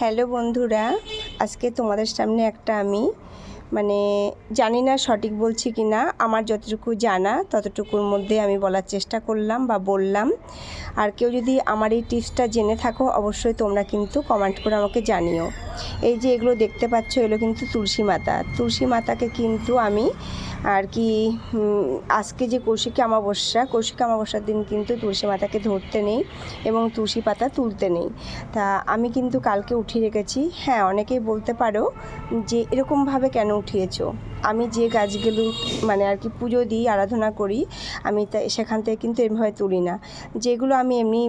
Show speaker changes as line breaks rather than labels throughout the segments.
Hello বন্ধুরা, আজকে তোমাদের সামনে একটা আমি মানে জানি না সঠিক বলছি কি না আমার যতটুকু জানা ততটুকুর মধ্যে আমি বলার চেষ্টা করলাম বা বললাম। আর কেউ যদি আমার এই টিপসটা জেনে থাকো, অবশ্যই তোমরা কিন্তু কমেন্ট করে আমাকে জানিও। এই যে এগুলো দেখতে পাচ্ছ, এগুলো কিন্তু তুলসী মাতা। তুলসী মাতাকে কিন্তু আমি আর কি আজকে যে কৌশিকী অমাবস্যা, কৌশিক অমাবস্যার দিন কিন্তু তুলসী মাতাকে ধরতে নেই এবং তুলসী পাতা তুলতে নেই। তা আমি কিন্তু কালকে উঠিয়ে রেখেছি। হ্যাঁ অনেকেই বলতে পারো যে এরকমভাবে কেন উঠিয়েছো? আমি যে গাছগুলো মানে আর কি পুজো দিই, আরাধনা করি, আমি সেখান থেকে কিন্তু এভাবে তুলি না। যেগুলো আমি এমনি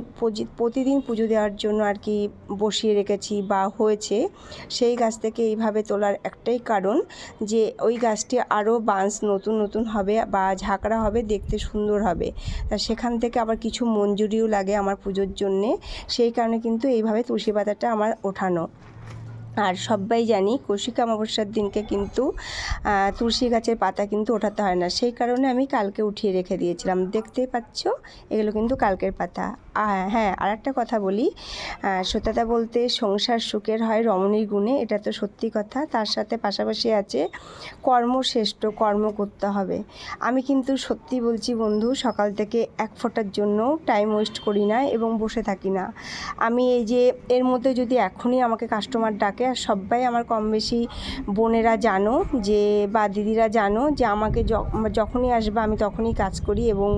প্রতিদিন পুজো দেওয়ার জন্য আর কি বসিয়ে রেখেছি বা হয়েছে, সেই গাছ থেকে এইভাবে তোলার একটাই কারণ যে ওই গাছটি আরও বাঁশ নতুন নতুন হবে বা ঝাঁকড়া হবে, দেখতে সুন্দর হবে। তা সেখান থেকে আবার কিছু মঞ্জুরিও লাগে আমার পুজোর জন্যে, সেই কারণে কিন্তু এইভাবে তুলসী পাতাটা আমার ওঠানো। আর সবাই জানি কৌশিক অমাবস্যার দিনকে কিন্তু তুলসী গাছের পাতা কিন্তু ওঠাতে হয় না। সেই কারণে আমি কালকে উঠিয়ে রেখে দিয়েছিলাম। দেখতেই পাচ্ছ, এগুলো কিন্তু কালকের পাতা। হ্যাঁ আর একটা কথা বলি। সত্যতা বলতে সংসার সুখের হয় রমণীর গুণে, এটা তো সত্যি কথা। তার সাথে পাশাপাশি আছে কর্মশ্রেষ্ঠ, কর্ম করতে হবে। আমি কিন্তু সত্যি বলছি বন্ধু, সকাল থেকে এক ফোঁটার জন্য টাইম ওয়েস্ট করি না এবং বসে থাকি না। আমি এই যে, এর মধ্যে যদি এখনই আমাকে কাস্টমার ডাকে আর সবাই আমার কম বেশি বোনেরা জানো যে, বা দিদিরা জানো যে, আমাকে যখনই আসবে আমি তখনই কাজ করি এবং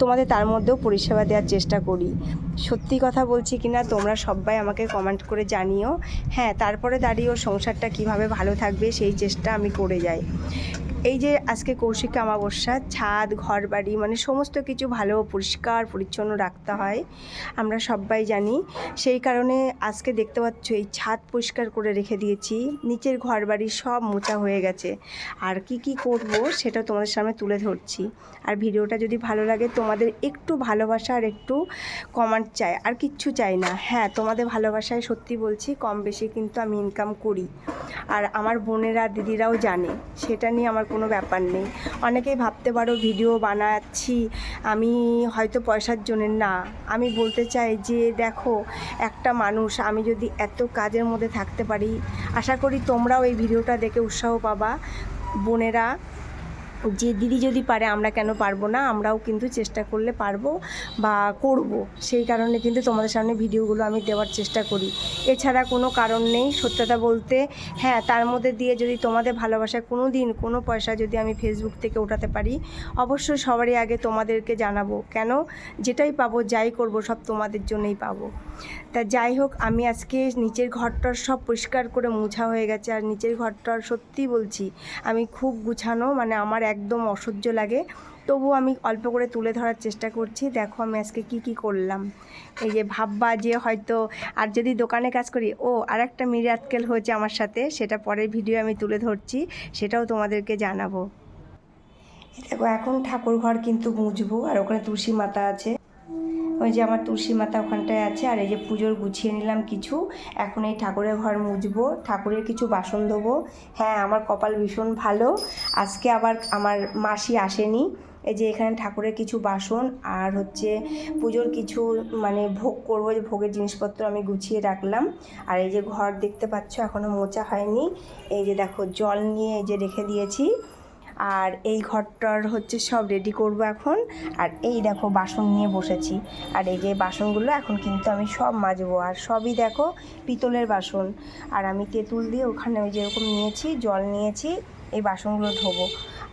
তোমাদের তার মধ্যেও পরিষেবা দেওয়ার চেষ্টা করি। সত্যি কথা বলছি কি না, তোমরা সবাই আমাকে কমেন্ট করে জানিও। হ্যাঁ তারপরে দাঁড়িয়ে ওর সংসারটা কীভাবে ভালো থাকবে সেই চেষ্টা আমি করে যাই। এই যে আজকে কৌশিক অমাবস্যা, ছাদ ঘর বাড়ি মানে সমস্ত কিছু ভালো, পরিষ্কার, পরিচ্ছন্ন রাখতে হয়, আমরা সবাই জানি। সেই কারণে আজকে দেখতে পাচ্ছ এই ছাদ পরিষ্কার করে রেখে দিয়েছি। নিচের ঘর বাড়ি সব মোচা হয়ে গেছে। আর কি কি করব সেটা তোমাদের সামনে তুলে ধরছি। আর ভিডিওটা যদি ভালো লাগে, তোমাদের একটু ভালোবাসা আর একটু কমেন্ট চাই। আর কিচ্ছু চাই না। হ্যাঁ তোমাদের ভালোবাসায় সত্যি বলছি, কম বেশি কিন্তু আমি ইনকাম করি। আর আমার বোনেরা, দিদিরাও জানে, সেটা নিয়ে আমার কোনো ব্যাপার নেই। অনেকেই ভাবতে পারো, ভিডিও বানাচ্ছি, আমি হয়তো পয়সার জন্যে না। আমি বলতে চাই যে, দেখো, একটা মানুষ, আমি যদি এত কাজের মধ্যে থাকতে পারি, আশা করি তোমরাও এই ভিডিওটা দেখে উৎসাহ পাবা। বোনেরা যে দিদি যদি পারে, আমরা কেন পারব না? আমরাও কিন্তু চেষ্টা করলে পারব বা করব। সেই কারণে কিন্তু তোমাদের সামনে ভিডিওগুলো আমি দেওয়ার চেষ্টা করি। এছাড়া কোনো কারণ নেই। সত্যতা বলতে হ্যাঁ তার মধ্যে দিয়ে যদি তোমাদের ভালোবাসায় কোনো দিন কোনো পয়সা যদি আমি ফেসবুক থেকে ওঠাতে পারি অবশ্যই সবারই আগে তোমাদেরকে জানাব। কেন? যেটাই পাবো, যাই করব, সব তোমাদের জন্যই পাবো। তা যাই হোক, আমি আজকে নিচের ঘরটার সব পরিষ্কার করে মুছা হয়ে গেছে। আর নিচের ঘরটার সত্যি বলছি, আমি খুব গুছানো মানে আমার একদম অসহ্য লাগে। তবু আমি অল্প করে তুলে ধরার চেষ্টা করছি। দেখো আমি আজকে কি কি করলাম। এই যে ভাববা যে হয়তো আর যদি দোকানে কাজ করি, ও আর একটা মিরাতকেল হয়েছে আমার সাথে, সেটা পরের ভিডিও আমি তুলে ধরছি, সেটাও তোমাদেরকে জানাব। দেখো, এখন ঠাকুর ঘর কিন্তু বুঝব আর ওখানে তুলসী মাতা আছে। ওই যে আমার তুলসী মাতা ওখানটায় আছে, আর এই যে পুজোর গুছিয়ে নিলাম কিছু। এখন এই ঠাকুরের ঘর মুছবো, ঠাকুরের কিছু বাসন দেবো হ্যাঁ আমার কপাল ভীষণ ভালো। আজকে আবার আমার মাসি আসেনি। এই যে এখানে ঠাকুরের কিছু বাসন আর হচ্ছে পুজোর কিছু মানে ভোগ করব যে ভোগের জিনিসপত্র আমি গুছিয়ে রাখলাম। আর এই যে ঘর দেখতে পাচ্ছ এখনও মোচা হয়নি। এই যে দেখো, জল নিয়ে এই যে রেখে দিয়েছি। আর এই ঘরটার হচ্ছে সব রেডি করব এখন। আর এই দেখো বাসন নিয়ে বসেছি। আর এই যে বাসনগুলো এখন কিন্তু আমি সব মাজবো। আর সবই দেখো পিতলের বাসন। আর আমি তেঁতুল দিয়ে ওখানে ওই যেরকম নিয়েছি, জল নিয়েছি, এই বাসনগুলো ধোবো।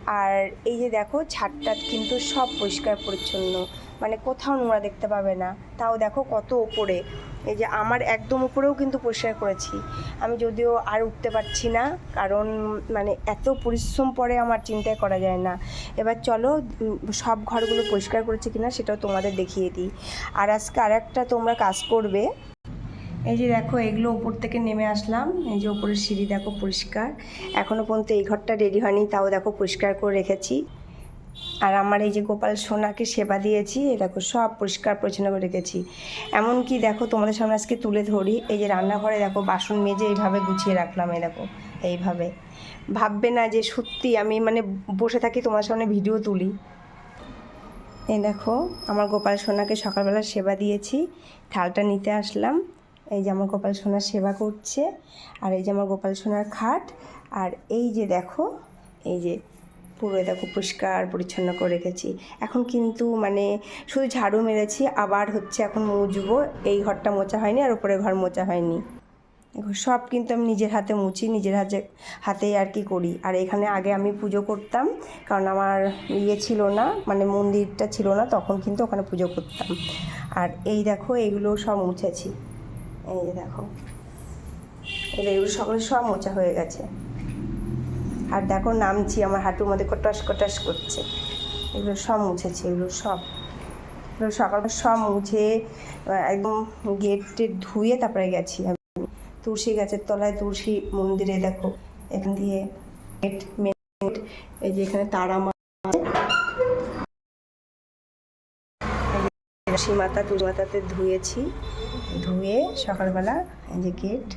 আর এই যে দেখো ছাদটা কিন্তু সব পরিষ্কার পরিচ্ছন্ন। মানে কোথাও নোংরা দেখতে পাবে না। তাও দেখো কত ওপরে। এই যে আমার একদম উপরেও কিন্তু পরিষ্কার করেছি। আমি যদিও আর উঠতে পারছি না, কারণ মানে এত পরিশ্রম পরে আমার চিন্তায় করা যায় না। এবার চলো সব ঘরগুলো পরিষ্কার করেছি কিনা সেটাও তোমাদের দেখিয়ে দিই। আর আজকে আর একটা তোমরা কাজ করবে। এই যে দেখো, এগুলো উপর থেকে নেমে আসলাম। এই যে উপরের সিঁড়ি দেখো পরিষ্কার। এখনও পর্যন্ত এই ঘরটা রেডি হয়নি, তাও দেখো পরিষ্কার করে রেখেছি। আর আমার এই যে গোপাল সোনাকে সেবা দিয়েছি এ দেখো সব পরিষ্কার পরিচ্ছন্ন করে রেখেছি। এমনকি দেখো তোমাদের সামনে আজকে তুলে ধরি, এই যে রান্নাঘরে দেখো বাসন মেজে এইভাবে গুছিয়ে রাখলাম, এই দেখো, এইভাবে। ভাববে না যে সত্যি আমি মানে বসে থাকি, তোমার সামনে ভিডিও তুলি। এই দেখো, আমার গোপাল সোনাকে সকালবেলা সেবা দিয়েছি, থালটা নিতে আসলাম। এই যে আমার গোপাল সোনার সেবা করছে, আর এই যে আমার গোপাল সোনার খাট, আর এই যে দেখো, এই যে পুরো দেখো পরিষ্কার পরিচ্ছন্ন করে রেখেছি। এখন কিন্তু মানে শুধু ঝাড়ু মেরেছি, আবার হচ্ছে এখন মুছবো এই ঘরটা মোচা হয়নি আর উপরে ঘর মোচা হয়নি। সব কিন্তু আমি নিজের হাতে মুছি, নিজের হাতে, হাতেই আর কি করি। আর এখানে আগে আমি পুজো করতাম, কারণ আমার ইয়ে ছিল না মানে মন্দিরটা ছিল না, তখন কিন্তু ওখানে পুজো করতাম। আর এই দেখো, এইগুলো সব মুছেছি। এই যে দেখো এগুলো সকলে সব মোচা হয়ে গেছে। আর দেখো নামছি, আমার হাঁটুর মধ্যে কটাস কটাস করছে। এগুলো সব মুছেছে, এগুলো সব। এগুলো সকালটা সব মুছে একদম গেটে ধুয়ে তারপরে গেছি আমি। তুলসী গাছের তলায় তুলসী মন্দিরে দেখো, এখান দিয়ে গেট মেন গেট, এই যে এখানে তারা মা তুলসী মাতা, তুলসী মাতাতে ধুয়েছি, ধুয়ে সকালবেলা এই যে গেট